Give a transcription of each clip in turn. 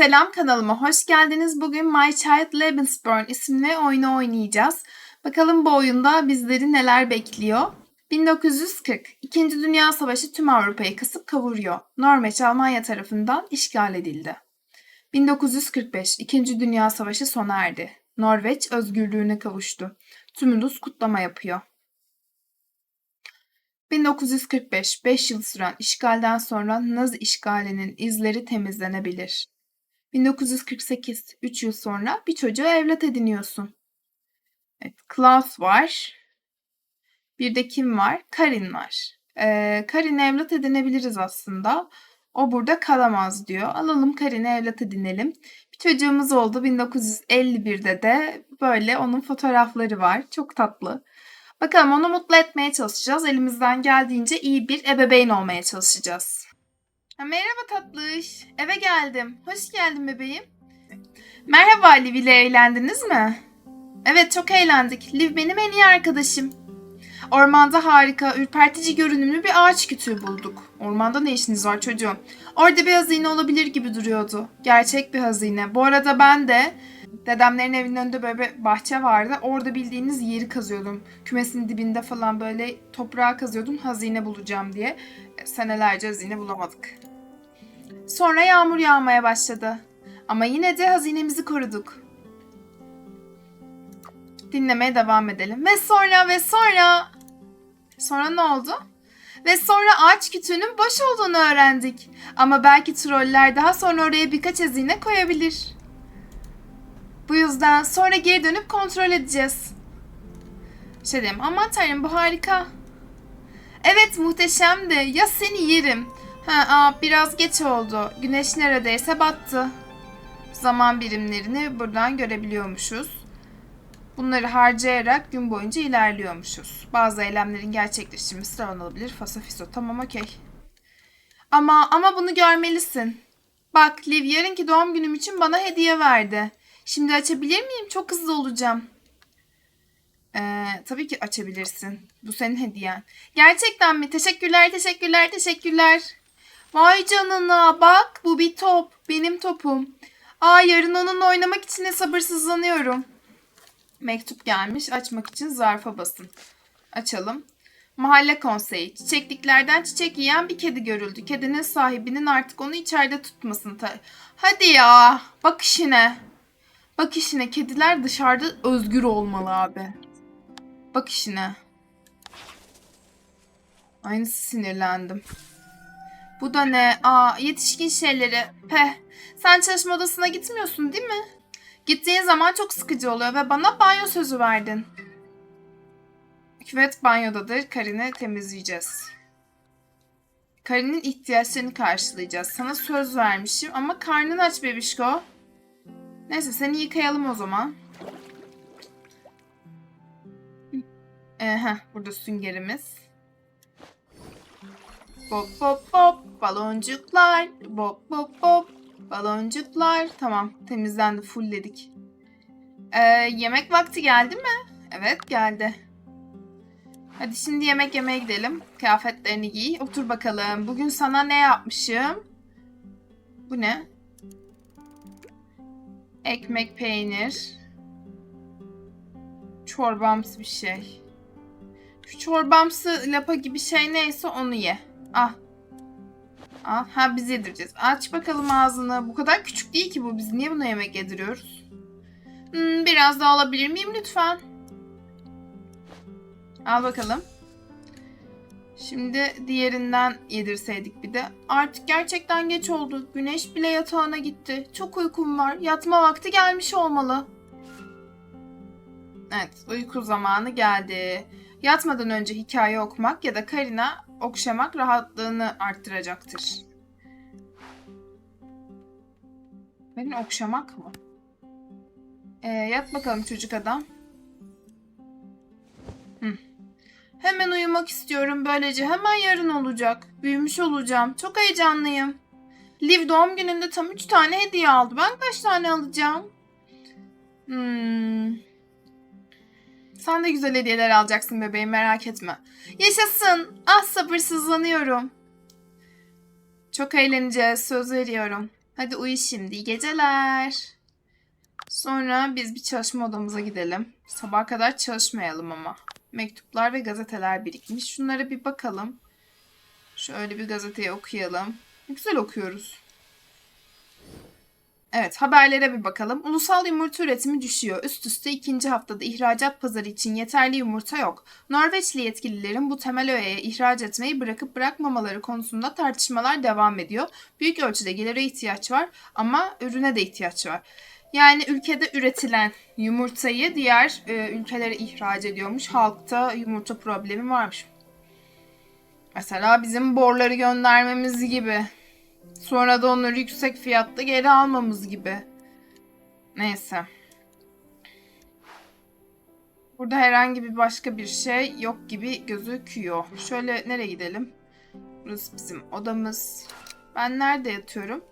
Selam kanalıma hoş geldiniz. Bugün My Child Lebensborn isimli oyunu oynayacağız. Bakalım bu oyunda bizleri neler bekliyor. 1940 İkinci Dünya Savaşı tüm Avrupa'yı kasıp kavuruyor. Norveç Almanya tarafından işgal edildi. 1945 İkinci Dünya Savaşı sona erdi. Norveç özgürlüğüne kavuştu. Tüm ulus kutlama yapıyor. 1945 5 yıl süren işgalden sonra Nazi işgalinin izleri temizlenebilir. 1948 3 yıl sonra bir çocuğu evlat ediniyorsun. Evet, Klaus var. Bir de kim var? Karin var. Ee, Karin'i evlat edinebiliriz aslında. O burada kalamaz diyor. Alalım Karin'i evlat edinelim. Bir çocuğumuz oldu 1951'de de böyle onun fotoğrafları var. Çok tatlı. Bakalım onu mutlu etmeye çalışacağız. Elimizden geldiğince iyi bir ebeveyn olmaya çalışacağız. Ha, merhaba tatlış. Eve geldim. Hoş geldin bebeğim. Merhaba Liv ile eğlendiniz mi? Evet çok eğlendik. Liv benim en iyi arkadaşım. Ormanda harika, ürpertici görünümlü bir ağaç kütüğü bulduk. Ormanda ne işiniz var çocuğum? Orada bir hazine olabilir gibi duruyordu. Gerçek bir hazine. Bu arada ben de dedemlerin evinin önünde böyle bir bahçe vardı. Orada bildiğiniz yeri kazıyordum. Kümesin dibinde falan böyle toprağa kazıyordum hazine bulacağım diye. Senelerce hazine bulamadık. Sonra yağmur yağmaya başladı. Ama yine de hazinemizi koruduk. Dinlemeye devam edelim. Ve sonra ve sonra... Sonra ne oldu? Ve sonra ağaç kütüğünün boş olduğunu öğrendik. Ama belki troller daha sonra oraya birkaç hazine koyabilir. Bu yüzden sonra geri dönüp kontrol edeceğiz. Şey diyeyim, aman tanrım bu harika. Evet muhteşemdi. Ya seni yerim. Ha, aa, biraz geç oldu. Güneş neredeyse battı. Zaman birimlerini buradan görebiliyormuşuz. Bunları harcayarak gün boyunca ilerliyormuşuz. Bazı eylemlerin gerçekleşimi sıralanabilir. Fasafiso. Tamam okey. Ama ama bunu görmelisin. Bak Liv yarınki doğum günüm için bana hediye verdi. Şimdi açabilir miyim? Çok hızlı olacağım. Ee, tabii ki açabilirsin. Bu senin hediyen. Gerçekten mi? Teşekkürler, teşekkürler, teşekkürler. Vay canına bak bu bir top. Benim topum. Aa yarın onunla oynamak için de sabırsızlanıyorum. Mektup gelmiş. Açmak için zarfa basın. Açalım. Mahalle konseyi. Çiçekliklerden çiçek yiyen bir kedi görüldü. Kedinin sahibinin artık onu içeride tutmasın. Ta- Hadi ya. Bak işine. Bak işine. Kediler dışarıda özgür olmalı abi. Bak işine. Aynı sinirlendim. Bu da ne? Aa yetişkin şeyleri. Peh. Sen çalışma odasına gitmiyorsun değil mi? Gittiğin zaman çok sıkıcı oluyor ve bana banyo sözü verdin. Küvet banyodadır. Karin'i temizleyeceğiz. Karin'in ihtiyaçlarını karşılayacağız. Sana söz vermişim ama karnın aç bebişko. Neyse seni yıkayalım o zaman. Ee, burada süngerimiz. Bop bop bop baloncuklar. Bop bop bop baloncuklar. Tamam temizlendi fullledik. Ee, yemek vakti geldi mi? Evet geldi. Hadi şimdi yemek yemeye gidelim. Kıyafetlerini giy. Otur bakalım. Bugün sana ne yapmışım? Bu ne? Ekmek, peynir. Çorbamsı bir şey. Şu çorbamsı lapa gibi şey neyse onu ye. Ah. Ah, ha biz yedireceğiz. Aç bakalım ağzını. Bu kadar küçük değil ki bu. Biz niye buna yemek yediriyoruz? Hmm, biraz daha alabilir miyim lütfen? Al bakalım. Şimdi diğerinden yedirseydik bir de. Artık gerçekten geç oldu. Güneş bile yatağına gitti. Çok uykum var. Yatma vakti gelmiş olmalı. Evet, uyku zamanı geldi. Yatmadan önce hikaye okumak ya da Karina okşamak rahatlığını arttıracaktır. Benim okşamak mı? Ee, yat bakalım çocuk adam. Hı. Hemen uyumak istiyorum böylece. Hemen yarın olacak. Büyümüş olacağım. Çok heyecanlıyım. Liv doğum gününde tam 3 tane hediye aldı. Ben kaç tane alacağım? Hmm. Sen de güzel hediyeler alacaksın bebeğim merak etme. Yaşasın. Ah sabırsızlanıyorum. Çok eğleneceğiz söz veriyorum. Hadi uyu şimdi. İyi geceler. Sonra biz bir çalışma odamıza gidelim. Sabaha kadar çalışmayalım ama. Mektuplar ve gazeteler birikmiş. Şunlara bir bakalım. Şöyle bir gazeteyi okuyalım. Güzel okuyoruz. Evet haberlere bir bakalım. Ulusal yumurta üretimi düşüyor. Üst üste ikinci haftada ihracat pazarı için yeterli yumurta yok. Norveçli yetkililerin bu temel öğeye ihraç etmeyi bırakıp bırakmamaları konusunda tartışmalar devam ediyor. Büyük ölçüde gelire ihtiyaç var ama ürüne de ihtiyaç var. Yani ülkede üretilen yumurtayı diğer e, ülkelere ihraç ediyormuş. Halkta yumurta problemi varmış. Mesela bizim borları göndermemiz gibi. Sonra da onları yüksek fiyatta geri almamız gibi. Neyse. Burada herhangi bir başka bir şey yok gibi gözüküyor. Şöyle nereye gidelim? Burası bizim odamız. Ben nerede yatıyorum?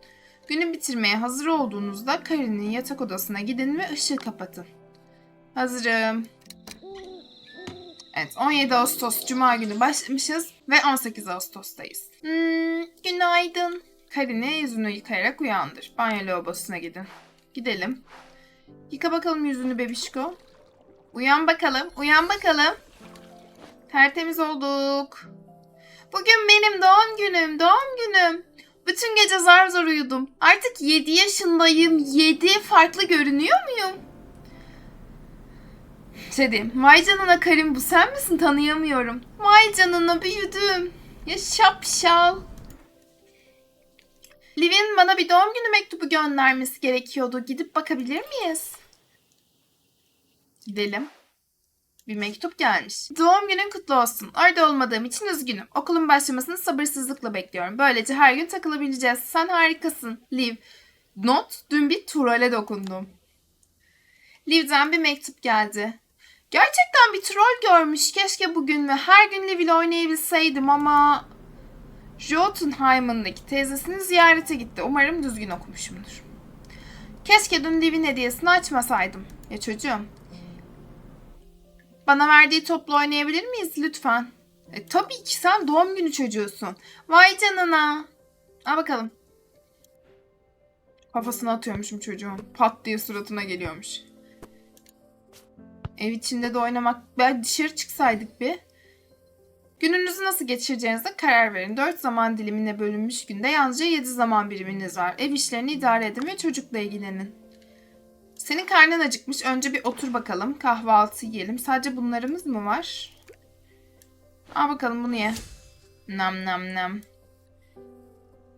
Günü bitirmeye hazır olduğunuzda Karin'in yatak odasına gidin ve ışığı kapatın. Hazırım. Evet 17 Ağustos Cuma günü başlamışız ve 18 Ağustos'tayız. Hmm, günaydın. Karin'i yüzünü yıkayarak uyandır. Banyo lavabosuna gidin. Gidelim. Yıka bakalım yüzünü bebişko. Uyan bakalım, uyan bakalım. Tertemiz olduk. Bugün benim doğum günüm, doğum günüm. Bütün gece zar zor uyudum. Artık 7 yaşındayım. 7 farklı görünüyor muyum? Diyeyim. Vay canına Karim bu sen misin? Tanıyamıyorum. Vay canına büyüdüm. Ya şapşal. Liv'in bana bir doğum günü mektubu göndermesi gerekiyordu. Gidip bakabilir miyiz? Gidelim. Bir mektup gelmiş. Doğum günün kutlu olsun. Orada olmadığım için üzgünüm. Okulun başlamasını sabırsızlıkla bekliyorum. Böylece her gün takılabileceğiz. Sen harikasın. Liv. Not. Dün bir trole dokundum. Liv'den bir mektup geldi. Gerçekten bir troll görmüş. Keşke bugün ve her gün Liv ile oynayabilseydim ama... Jotunheim'ındaki teyzesini ziyarete gitti. Umarım düzgün okumuşumdur. Keşke dün Liv'in hediyesini açmasaydım. Ya çocuğum. Bana verdiği topla oynayabilir miyiz lütfen? E, tabii ki sen doğum günü çocuğusun. Vay canına. Al bakalım. Kafasına atıyormuşum çocuğun. Pat diye suratına geliyormuş. Ev içinde de oynamak... Ben dışarı çıksaydık bir. Gününüzü nasıl geçireceğinize karar verin. 4 zaman dilimine bölünmüş günde yalnızca 7 zaman biriminiz var. Ev işlerini idare edin ve çocukla ilgilenin. Senin karnın acıkmış. Önce bir otur bakalım. Kahvaltı yiyelim. Sadece bunlarımız mı var? Al bakalım bunu ye. Nam nam nam.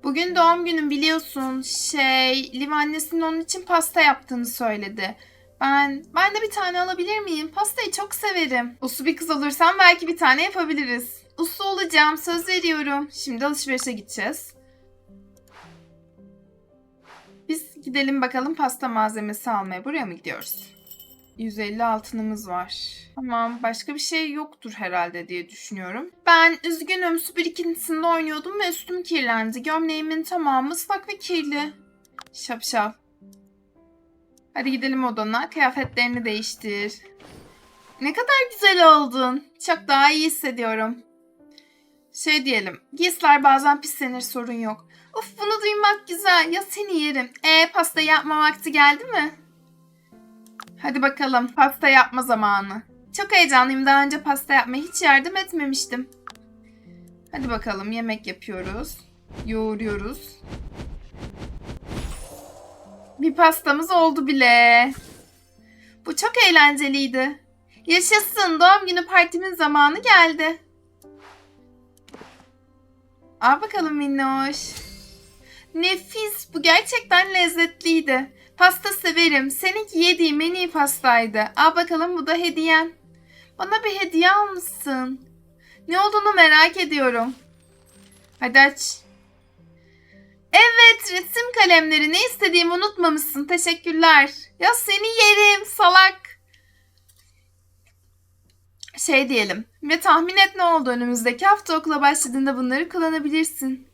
Bugün doğum günün biliyorsun. Şey, Liv annesinin onun için pasta yaptığını söyledi. Ben, ben de bir tane alabilir miyim? Pastayı çok severim. Uslu bir kız olursam belki bir tane yapabiliriz. Uslu olacağım, söz veriyorum. Şimdi alışverişe gideceğiz. Biz gidelim bakalım pasta malzemesi almaya. Buraya mı gidiyoruz? 150 altınımız var. Tamam başka bir şey yoktur herhalde diye düşünüyorum. Ben üzgünüm su birikintisinde oynuyordum ve üstüm kirlendi. Gömleğimin tamamı ıslak ve kirli. Şapşal. Hadi gidelim odana. Kıyafetlerini değiştir. Ne kadar güzel oldun. Çok daha iyi hissediyorum. Şey diyelim. Giysiler bazen pislenir sorun yok. Of bunu duymak güzel. Ya seni yerim. E pasta yapma vakti geldi mi? Hadi bakalım pasta yapma zamanı. Çok heyecanlıyım. Daha önce pasta yapmaya hiç yardım etmemiştim. Hadi bakalım yemek yapıyoruz. Yoğuruyoruz. Bir pastamız oldu bile. Bu çok eğlenceliydi. Yaşasın doğum günü partimin zamanı geldi. Al bakalım minnoş. Nefis. Bu gerçekten lezzetliydi. Pasta severim. Seninki yediğim en iyi pastaydı. Al bakalım bu da hediyen. Bana bir hediye almışsın. Ne olduğunu merak ediyorum. Hadi aç. Evet resim kalemleri ne istediğimi unutmamışsın. Teşekkürler. Ya seni yerim salak. Şey diyelim ve tahmin et ne oldu önümüzdeki hafta okula başladığında bunları kullanabilirsin.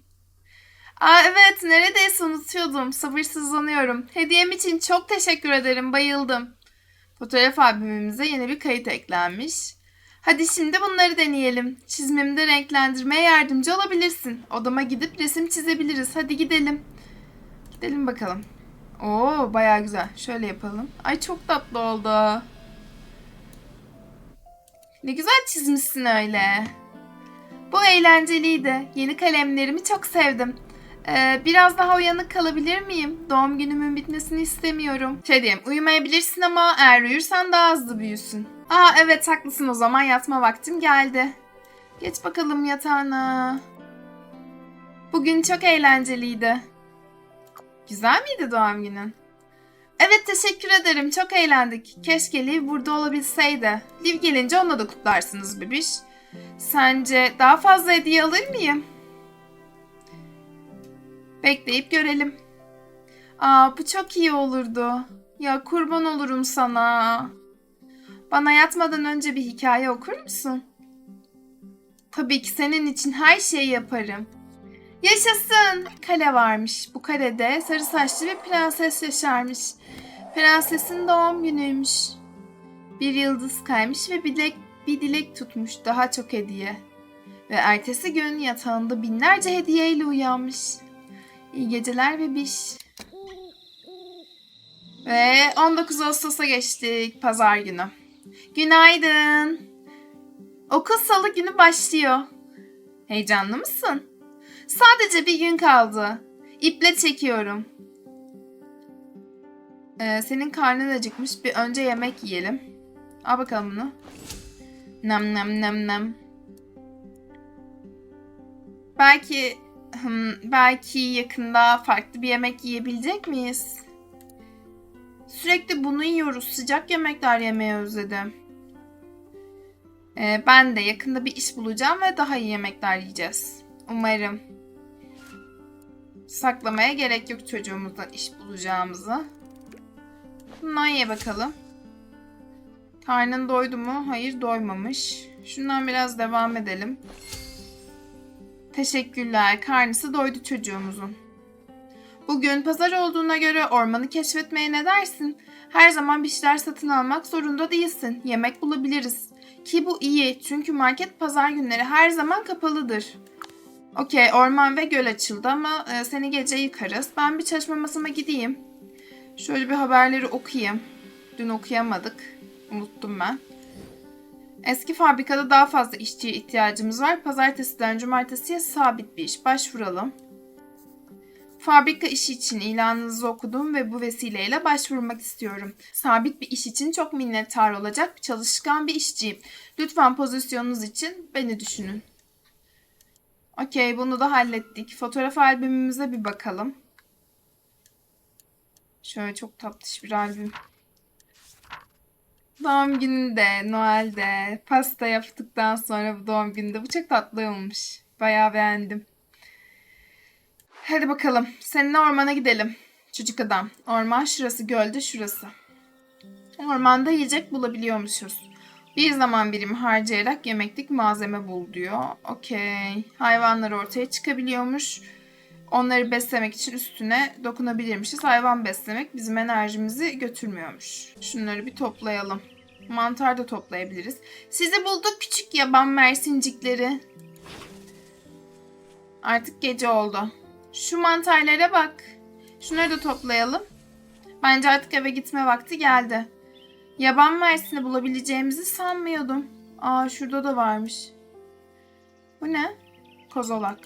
Aa evet neredeyse unutuyordum. Sabırsızlanıyorum. Hediyem için çok teşekkür ederim. Bayıldım. Fotoğraf albümümüze yeni bir kayıt eklenmiş. Hadi şimdi bunları deneyelim. Çizmemi de renklendirmeye yardımcı olabilirsin. Odama gidip resim çizebiliriz. Hadi gidelim. Gidelim bakalım. Oo bayağı güzel. Şöyle yapalım. Ay çok tatlı oldu. Ne güzel çizmişsin öyle. Bu eğlenceliydi. Yeni kalemlerimi çok sevdim. Ee, biraz daha uyanık kalabilir miyim? Doğum günümün bitmesini istemiyorum. Şey diyeyim, uyumayabilirsin ama eğer uyursan daha hızlı büyüsün. Aa evet haklısın o zaman yatma vaktim geldi. Geç bakalım yatağına. Bugün çok eğlenceliydi. Güzel miydi doğum günün? Evet teşekkür ederim. Çok eğlendik. Keşke Liv burada olabilseydi. Liv gelince onunla da kutlarsınız bebiş. Sence daha fazla hediye alır mıyım? Bekleyip görelim. Aa bu çok iyi olurdu. Ya kurban olurum sana. Bana yatmadan önce bir hikaye okur musun? Tabii ki senin için her şeyi yaparım. Yaşasın! Kale varmış. Bu kalede sarı saçlı bir prenses yaşarmış. Prensesin doğum günüymüş. Bir yıldız kaymış ve bir dilek, bir dilek tutmuş daha çok hediye. Ve ertesi gün yatağında binlerce hediyeyle uyanmış. İyi geceler bebiş. Ve 19 Ağustos'a geçtik pazar günü. Günaydın. Okul salı günü başlıyor. Heyecanlı mısın? Sadece bir gün kaldı. İple çekiyorum. Ee, senin karnın acıkmış. Bir önce yemek yiyelim. Al bakalım bunu. Nem nem nem nem. Belki hmm, belki yakında farklı bir yemek yiyebilecek miyiz? Sürekli bunu yiyoruz. Sıcak yemekler yemeyi özledim. Ee, ben de yakında bir iş bulacağım ve daha iyi yemekler yiyeceğiz. Umarım. Saklamaya gerek yok çocuğumuzdan iş bulacağımızı. Bundan ye bakalım. Karnın doydu mu? Hayır doymamış. Şundan biraz devam edelim. Teşekkürler. Karnısı doydu çocuğumuzun. Bugün pazar olduğuna göre ormanı keşfetmeye ne dersin? Her zaman bir şeyler satın almak zorunda değilsin. Yemek bulabiliriz. Ki bu iyi çünkü market pazar günleri her zaman kapalıdır. Okey orman ve göl açıldı ama e, seni gece yıkarız. Ben bir çalışma masama gideyim. Şöyle bir haberleri okuyayım. Dün okuyamadık. Unuttum ben. Eski fabrikada daha fazla işçiye ihtiyacımız var. Pazartesiden cumartesiye sabit bir iş. Başvuralım. Fabrika işi için ilanınızı okudum ve bu vesileyle başvurmak istiyorum. Sabit bir iş için çok minnettar olacak çalışkan bir işçiyim. Lütfen pozisyonunuz için beni düşünün. Okey bunu da hallettik. Fotoğraf albümümüze bir bakalım. Şöyle çok tatlış bir albüm. Doğum gününde, Noel'de, pasta yaptıktan sonra bu doğum gününde. Bu çok tatlı olmuş. Bayağı beğendim. Hadi bakalım. Seninle ormana gidelim. Çocuk adam. Orman şurası, gölde şurası. Ormanda yiyecek bulabiliyormuşuz. Bir zaman birimi harcayarak yemeklik malzeme bul diyor. Okey. Hayvanlar ortaya çıkabiliyormuş. Onları beslemek için üstüne dokunabilirmişiz. Hayvan beslemek bizim enerjimizi götürmüyormuş. Şunları bir toplayalım. Mantar da toplayabiliriz. Sizi bulduk küçük yaban mersincikleri. Artık gece oldu. Şu mantarlara bak. Şunları da toplayalım. Bence artık eve gitme vakti geldi. Yaban mersini bulabileceğimizi sanmıyordum. Aa şurada da varmış. Bu ne? Kozolak.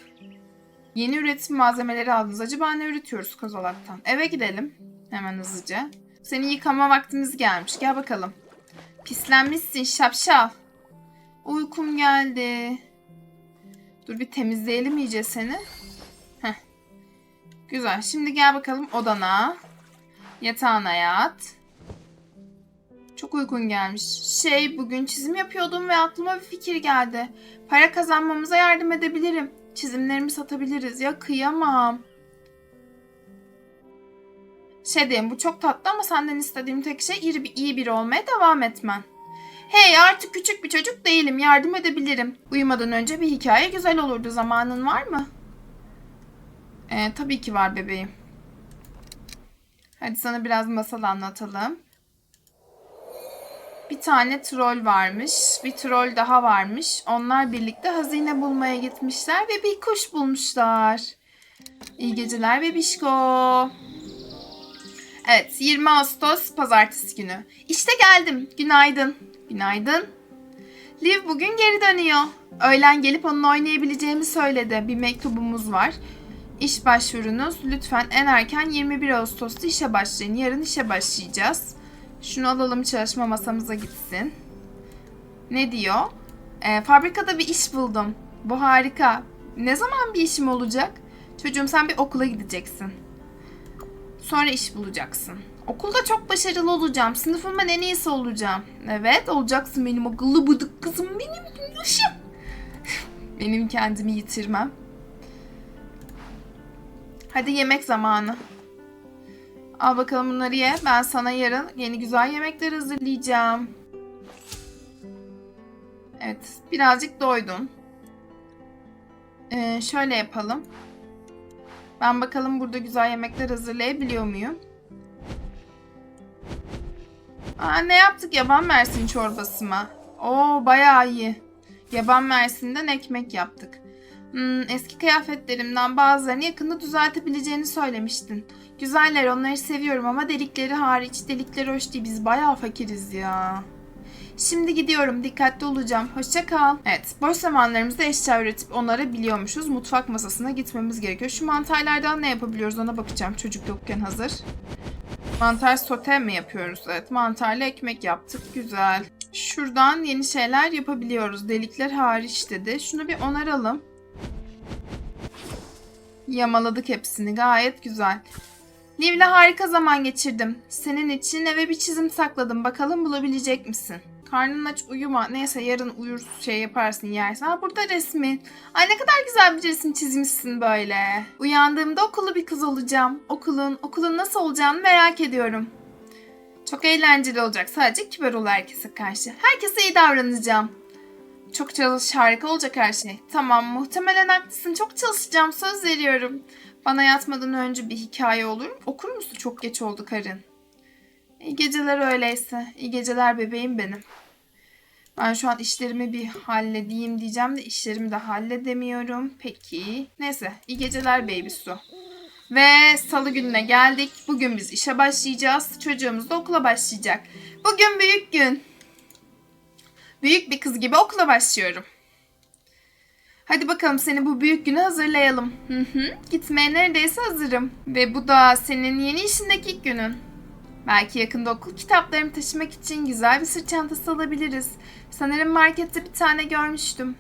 Yeni üretim malzemeleri aldınız. Acaba ne üretiyoruz kozolaktan? Eve gidelim. Hemen hızlıca. Senin yıkama vaktimiz gelmiş. Gel bakalım. Pislenmişsin şapşal. Uykum geldi. Dur bir temizleyelim iyice seni. Güzel. Şimdi gel bakalım odana. Yatağına yat. Çok uygun gelmiş. Şey bugün çizim yapıyordum ve aklıma bir fikir geldi. Para kazanmamıza yardım edebilirim. Çizimlerimi satabiliriz. Ya kıyamam. Şey diyeyim bu çok tatlı ama senden istediğim tek şey iyi, bir, iyi biri olmaya devam etmen. Hey artık küçük bir çocuk değilim. Yardım edebilirim. Uyumadan önce bir hikaye güzel olurdu. Zamanın var mı? Ee, tabii ki var bebeğim. Hadi sana biraz masal anlatalım. Bir tane troll varmış. Bir troll daha varmış. Onlar birlikte hazine bulmaya gitmişler ve bir kuş bulmuşlar. İyi geceler bebişko. Evet 20 Ağustos pazartesi günü. İşte geldim. Günaydın. Günaydın. Liv bugün geri dönüyor. Öğlen gelip onunla oynayabileceğimi söyledi. Bir mektubumuz var. İş başvurunuz lütfen en erken 21 Ağustos'ta işe başlayın. Yarın işe başlayacağız. Şunu alalım çalışma masamıza gitsin. Ne diyor? Ee, fabrikada bir iş buldum. Bu harika. Ne zaman bir işim olacak? Çocuğum sen bir okula gideceksin. Sonra iş bulacaksın. Okulda çok başarılı olacağım. Sınıfımın en iyisi olacağım. Evet olacaksın benim akıllı bıdık kızım. Benim yaşım. benim kendimi yitirmem. Hadi yemek zamanı. Al bakalım bunları ye. Ben sana yarın yeni güzel yemekler hazırlayacağım. Evet, birazcık doydum. Ee, şöyle yapalım. Ben bakalım burada güzel yemekler hazırlayabiliyor muyum? Aa, ne yaptık? Yaban mersin çorbası mı? Oo, bayağı iyi. Yaban mersinden ekmek yaptık. Hmm, eski kıyafetlerimden bazılarını yakında düzeltebileceğini söylemiştin. Güzeller onları seviyorum ama delikleri hariç. Delikleri hoş değil. Biz bayağı fakiriz ya. Şimdi gidiyorum. Dikkatli olacağım. Hoşça kal. Evet. Boş zamanlarımızda eşya üretip onları biliyormuşuz. Mutfak masasına gitmemiz gerekiyor. Şu mantarlardan ne yapabiliyoruz ona bakacağım. Çocuk yokken hazır. Mantar sote mi yapıyoruz? Evet. Mantarlı ekmek yaptık. Güzel. Şuradan yeni şeyler yapabiliyoruz. Delikler hariç dedi. Şunu bir onaralım. Yamaladık hepsini. Gayet güzel. Liv'le harika zaman geçirdim. Senin için eve bir çizim sakladım. Bakalım bulabilecek misin? Karnın aç uyuma. Neyse yarın uyur şey yaparsın yersin. Ha burada resmin. Ay ne kadar güzel bir resim çizmişsin böyle. Uyandığımda okullu bir kız olacağım. Okulun, okulun nasıl olacağını merak ediyorum. Çok eğlenceli olacak. Sadece kibar ol herkese karşı. Herkese iyi davranacağım. Çok çalış, harika olacak her şey. Tamam, muhtemelen haklısın. Çok çalışacağım, söz veriyorum. Bana yatmadan önce bir hikaye olur? Okur musun? Çok geç oldu karın. İyi geceler öyleyse. İyi geceler bebeğim benim. Ben şu an işlerimi bir halledeyim diyeceğim de işlerimi de halledemiyorum. Peki. Neyse. iyi geceler baby su. Ve salı gününe geldik. Bugün biz işe başlayacağız. Çocuğumuz da okula başlayacak. Bugün büyük gün. Büyük bir kız gibi okula başlıyorum. Hadi bakalım seni bu büyük güne hazırlayalım. Hı hı. Gitmeye neredeyse hazırım. Ve bu da senin yeni işindeki ilk günün. Belki yakında okul kitaplarımı taşımak için güzel bir sırt çantası alabiliriz. Sanırım markette bir tane görmüştüm.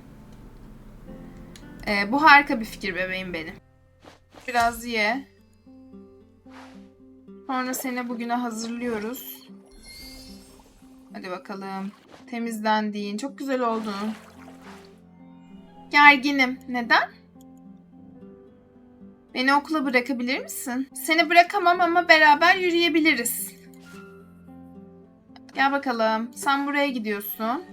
Ee, bu harika bir fikir bebeğim benim. Biraz ye. Sonra seni bugüne hazırlıyoruz. Hadi bakalım. Temizlendiğin. Çok güzel oldun. Gerginim. Neden? Beni okula bırakabilir misin? Seni bırakamam ama beraber yürüyebiliriz. Gel bakalım. Sen buraya gidiyorsun.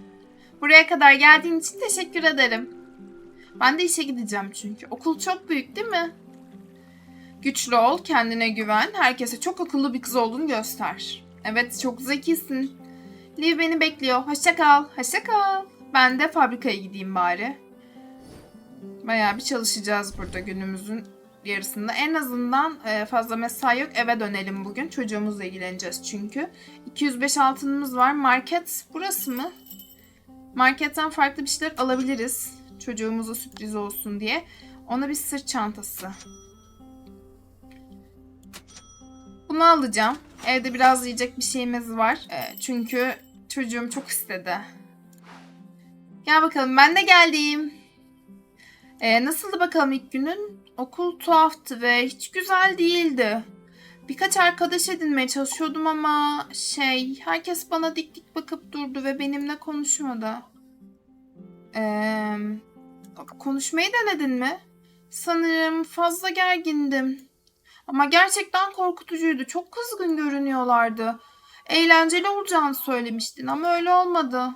Buraya kadar geldiğin için teşekkür ederim. Ben de işe gideceğim çünkü. Okul çok büyük değil mi? Güçlü ol, kendine güven. Herkese çok akıllı bir kız olduğunu göster. Evet, çok zekisin. Liv beni bekliyor. Hoşça kal. Hoşça kal. Ben de fabrikaya gideyim bari. Bayağı bir çalışacağız burada günümüzün yarısında. En azından e, fazla mesai yok. Eve dönelim bugün. Çocuğumuzla ilgileneceğiz çünkü. 205 altınımız var. Market burası mı? Marketten farklı bir şeyler alabiliriz. Çocuğumuza sürpriz olsun diye. Ona bir sırt çantası. Bunu alacağım. Evde biraz yiyecek bir şeyimiz var. E, çünkü çocuğum çok istedi. Gel bakalım ben de geldim. Ee, nasıldı bakalım ilk günün? Okul tuhaftı ve hiç güzel değildi. Birkaç arkadaş edinmeye çalışıyordum ama şey herkes bana dik dik bakıp durdu ve benimle konuşmadı. Ee, konuşmayı denedin mi? Sanırım fazla gergindim. Ama gerçekten korkutucuydu. Çok kızgın görünüyorlardı. Eğlenceli olacağını söylemiştin ama öyle olmadı.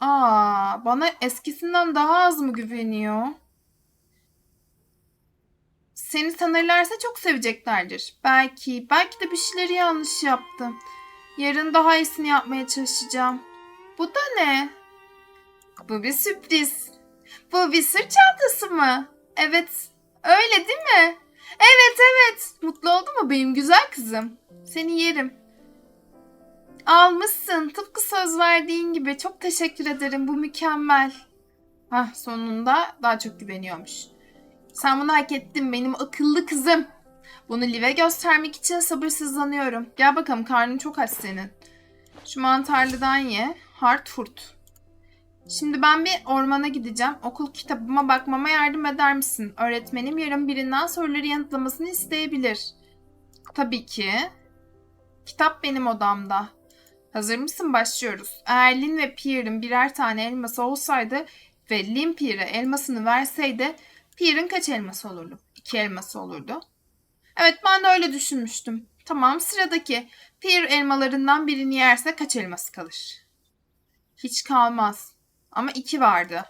Aa, bana eskisinden daha az mı güveniyor? Seni tanırlarsa çok seveceklerdir. Belki, belki de bir şeyleri yanlış yaptım. Yarın daha iyisini yapmaya çalışacağım. Bu da ne? Bu bir sürpriz. Bu bir sırt çantası mı? Evet, öyle değil mi? Evet evet. Mutlu oldu mu benim güzel kızım? Seni yerim. Almışsın. Tıpkı söz verdiğin gibi. Çok teşekkür ederim. Bu mükemmel. Hah sonunda daha çok güveniyormuş. Sen bunu hak ettin benim akıllı kızım. Bunu Liv'e göstermek için sabırsızlanıyorum. Gel bakalım karnın çok aç senin. Şu mantarlıdan ye. Hart hurt. Şimdi ben bir ormana gideceğim. Okul kitabıma bakmama yardım eder misin? Öğretmenim yarın birinden soruları yanıtlamasını isteyebilir. Tabii ki. Kitap benim odamda. Hazır mısın? Başlıyoruz. Eğer Lin ve Pierre'in birer tane elması olsaydı ve Lin Pierre'e elmasını verseydi Pierre'in kaç elması olurdu? İki elması olurdu. Evet ben de öyle düşünmüştüm. Tamam sıradaki. Pierre elmalarından birini yerse kaç elması kalır? Hiç kalmaz. Ama iki vardı.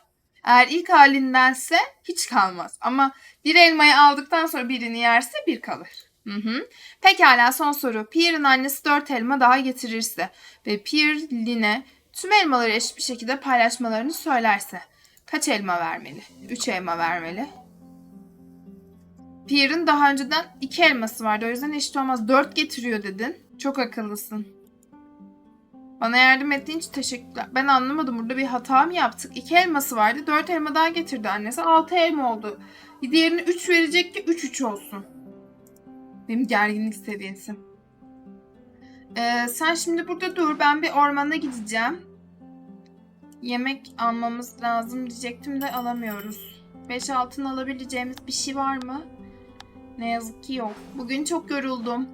Eğer ilk halindense hiç kalmaz. Ama bir elmayı aldıktan sonra birini yerse bir kalır. Hı hı. Pekala son soru. Pierre'in annesi dört elma daha getirirse ve Pierre Lin'e tüm elmaları eşit bir şekilde paylaşmalarını söylerse kaç elma vermeli? Üç elma vermeli. Pierre'in daha önceden iki elması vardı. O yüzden eşit olmaz. Dört getiriyor dedin. Çok akıllısın. Bana yardım ettiğin için teşekkürler. Ben anlamadım. Burada bir hata mı yaptık? İki elması vardı. Dört elma daha getirdi annesi. Altı elma oldu. Diğerini üç verecek ki üç üç olsun. Benim gerginlik seviyesi. Ee, sen şimdi burada dur. Ben bir ormana gideceğim. Yemek almamız lazım diyecektim de alamıyoruz. 5 altın alabileceğimiz bir şey var mı? Ne yazık ki yok. Bugün çok yoruldum.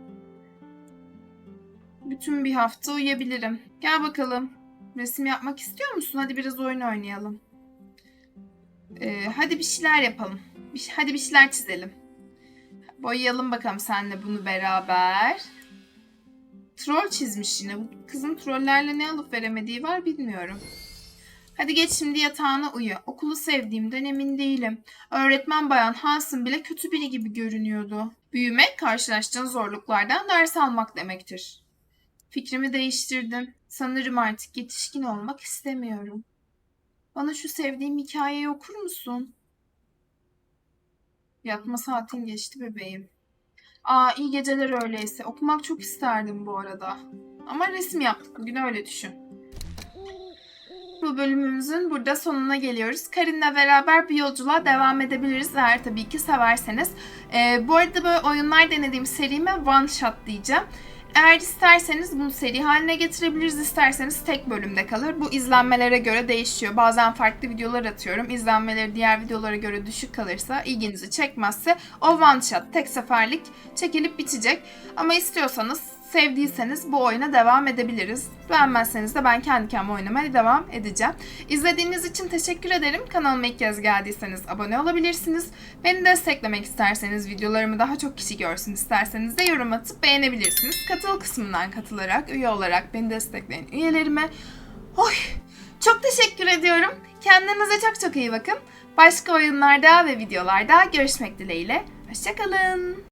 Bütün bir hafta uyuyabilirim. Gel bakalım. Resim yapmak istiyor musun? Hadi biraz oyun oynayalım. Ee, hadi bir şeyler yapalım. Bir, hadi bir şeyler çizelim. Boyayalım bakalım senle bunu beraber. Troll çizmiş yine. Bu kızın trollerle ne alıp veremediği var bilmiyorum. Hadi geç şimdi yatağına uyu. Okulu sevdiğimden emin değilim. Öğretmen bayan Hansen bile kötü biri gibi görünüyordu. Büyümek karşılaştığın zorluklardan ders almak demektir. Fikrimi değiştirdim. Sanırım artık yetişkin olmak istemiyorum. Bana şu sevdiğim hikayeyi okur musun? Yatma saatin geçti bebeğim. Aa iyi geceler öyleyse. Okumak çok isterdim bu arada. Ama resim yaptık bugün öyle düşün. Bu bölümümüzün burada sonuna geliyoruz. Karin'le beraber bir yolculuğa devam edebiliriz eğer tabii ki severseniz. Ee, bu arada böyle oyunlar denediğim serime one shot diyeceğim. Eğer isterseniz bunu seri haline getirebiliriz, isterseniz tek bölümde kalır. Bu izlenmelere göre değişiyor. Bazen farklı videolar atıyorum. İzlenmeleri diğer videolara göre düşük kalırsa, ilginizi çekmezse o one shot tek seferlik çekilip bitecek. Ama istiyorsanız sevdiyseniz bu oyuna devam edebiliriz. Beğenmezseniz de ben kendi kendime oynamaya devam edeceğim. İzlediğiniz için teşekkür ederim. Kanalıma ilk kez geldiyseniz abone olabilirsiniz. Beni desteklemek isterseniz, videolarımı daha çok kişi görsün isterseniz de yorum atıp beğenebilirsiniz. Katıl kısmından katılarak, üye olarak beni destekleyin üyelerime. Oy! Çok teşekkür ediyorum. Kendinize çok çok iyi bakın. Başka oyunlarda ve videolarda görüşmek dileğiyle. Hoşçakalın.